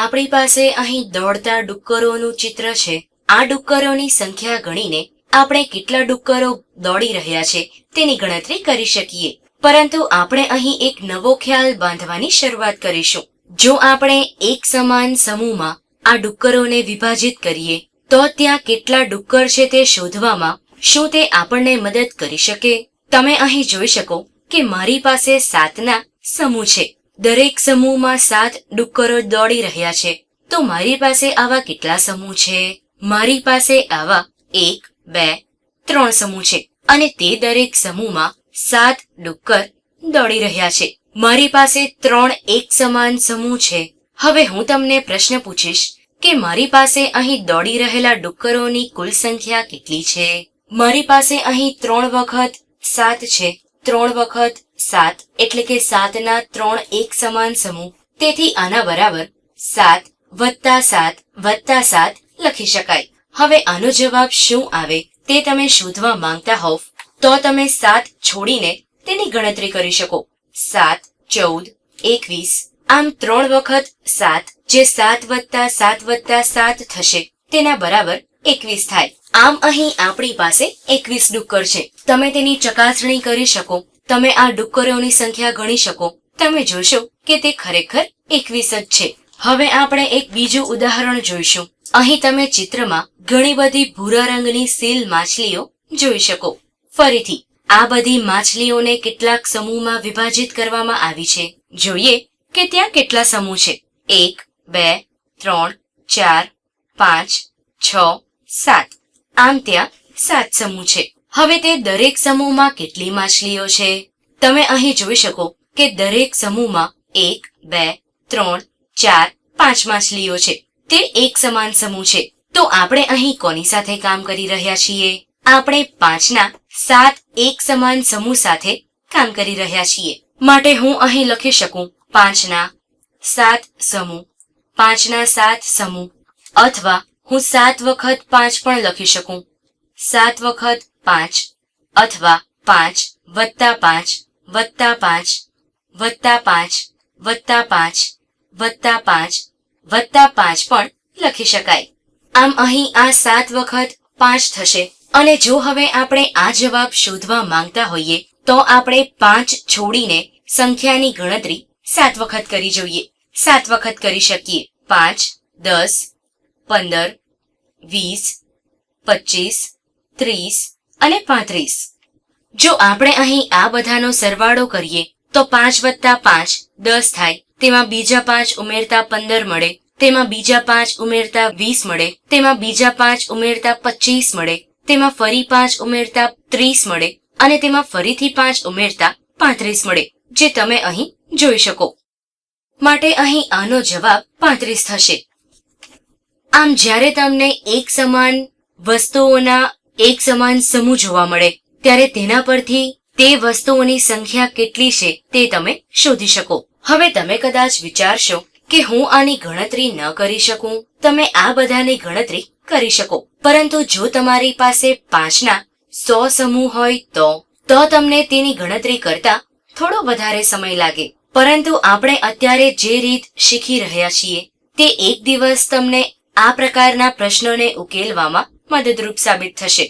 આપણી પાસે અહીં દોડતા ડુક્કરોનું ચિત્ર છે. આ ડુક્કરોની સંખ્યા ગણીને આપણે કેટલા ડુક્કરો દોડી રહ્યા છે તેની ગણતરી કરી શકીએ. પરંતુ આપણે અહીં એક નવો ખ્યાલ બાંધવાની શરૂઆત કરીશું. જો આપણે એક સમાન સમૂહમાં આ ડુક્કરોને વિભાજિત કરીએ, તો ત્યાં કેટલા ડુક્કર છે તે શોધવામાં શું તે આપણને મદદ કરી શકે? તમે અહીં જોઈ શકો કે મારી પાસે સાતના સમૂહ છે. દરેક સમૂહમાં સાત ડુક્કરો દોડી રહ્યા છે. તો મારી પાસે આવા કેટલા સમૂહ છે? મારી પાસે આવા એક, બે, ત્રણ સમૂહ છે. અને તે દરેક સમૂહમાં સાત ડુક્કર દોડી રહ્યા છે. મારી પાસે ત્રણ એક સમાન સમૂહ છે. હવે હું તમને પ્રશ્ન પૂછીશ કે મારી પાસે અહીં દોડી રહેલા ડુક્કરોની કુલ સંખ્યા કેટલી છે? મારી પાસે અહીં ત્રણ વખત સાત છે. ત્રણ વખત સાત એટલે કે સાતના ત્રણ એક સમાન સમૂહ. તેથી આના બરાબર સાત વત્તા સાત વત્તા સાત લખી શકાય. હવે આનો જવાબ શું આવે તે તમે શોધવા માંગતા હોવ, તો તમે સાત છોડીને તેની ગણતરી કરી શકો. સાત, ચૌદ, એકવીસ, આમ ત્રણ વખત સાત જે સાત વત્તા સાત વત્તા સાત થશે, તેના બરાબર એકવીસ થાય. આમ અહીં આપણી પાસે એકવીસ ડુક્કર છે. તમે તેની ચકાસણી કરી શકો. તમે આ ડુક્કરોની સંખ્યા ગણી શકો. તમે જોશો કે તે ખરેખર એકવીસ જ છે. હવે આપણે એક બીજું ઉદાહરણ જોઈશું. અહીં તમે ચિત્રમાં ઘણી બધી ભૂરા રંગની સીલ માછલીઓ જોઈ શકો. ફરીથી, આ બધી માછલીઓને કેટલાક સમૂહમાં વિભાજિત કરવામાં આવી છે. જોઈએ કે ત્યાં કેટલા સમૂહ છે. એક, બે, ત્રણ, ચાર, પાંચ, છ સાત. આમ ત્યાં સાત સમૂહ છે. હવે તે દરેક સમૂહમાં કેટલી માછલીઓ છે? તમે અહીં જોઈ શકો કે દરેક સમૂહમાં એક, બે, ત્રણ, ચાર, પાંચ માછલીઓ છે. તે એક સમાન સમૂહ છે. તો આપણે અહીં કોની સાથે કામ કરી રહ્યા છીએ? આપણે પાંચના સાત એક સમાન સમૂહ સાથે કામ કરી રહ્યા છીએ. માટે હું અહીં લખી શકું પાંચના સાત સમૂહ, પાંચના સાત સમૂહ અથવા હું સાત વખત પાંચ પણ લખી શકું. સાત વખત પાંચ અથવા પાંચ વત્તા પાંચ વત્તા પાંચ વત્તા પાંચ વત્તા પાંચ વત્તા પાંચ વત્તા પાંચ પણ લખી શકાય. આમ અહીં આ સાત વખત પાંચ થશે. અને જો હવે આપણે આ જવાબ શોધવા માંગતા હોઈએ, તો આપણે પાંચ છોડીને સંખ્યાની ગણતરી સાત વખત કરી જોઈએ. સાત વખત કરી શકીએ. પાંચ, દસ પંદર, વીસ, પચીસ, ત્રીસ અને પાંત્રીસ. જો આપણે અહીં આ બધાનો સરવાળો કરીએ, તો પાંચ વત્તા પાંચ દસ થાય, તેમાં બીજા પાંચ ઉમેરતા પંદર મળે, તેમાં બીજા પાંચ ઉમેરતા વીસ મળે, તેમાં બીજા પાંચ ઉમેરતા પચીસ મળે, તેમાં ફરી પાંચ ઉમેરતા ત્રીસ મળે, અને તેમાં ફરીથી પાંચ ઉમેરતા પાંત્રીસ મળે, જે તમે અહીં જોઈ શકો. માટે અહીં આનો જવાબ પાંત્રીસ થશે. આમ જ્યારે તમને એક સમાન વસ્તુઓના એક સમાન સમૂહ જોવા મળે, ત્યારે તેના પરથી તે વસ્તુઓની સંખ્યા કેટલી છે તે તમે શોધી શકો. હવે તમે કદાચ વિચારશો કે હું આની ગણતરી ન કરી શકું, તમે આ બધાની ગણતરી કરી શકો. પરંતુ જો તમારી પાસે પાંચના સો સમૂહ હોય તો તો તમને તેની ગણતરી કરતા થોડો વધારે સમય લાગે. પરંતુ આપણે અત્યારે જે રીત શીખી રહ્યા છીએ, તે એક દિવસ તમને આ પ્રકારના પ્રશ્નોને ઉકેલવામાં મદદરૂપ સાબિત થશે.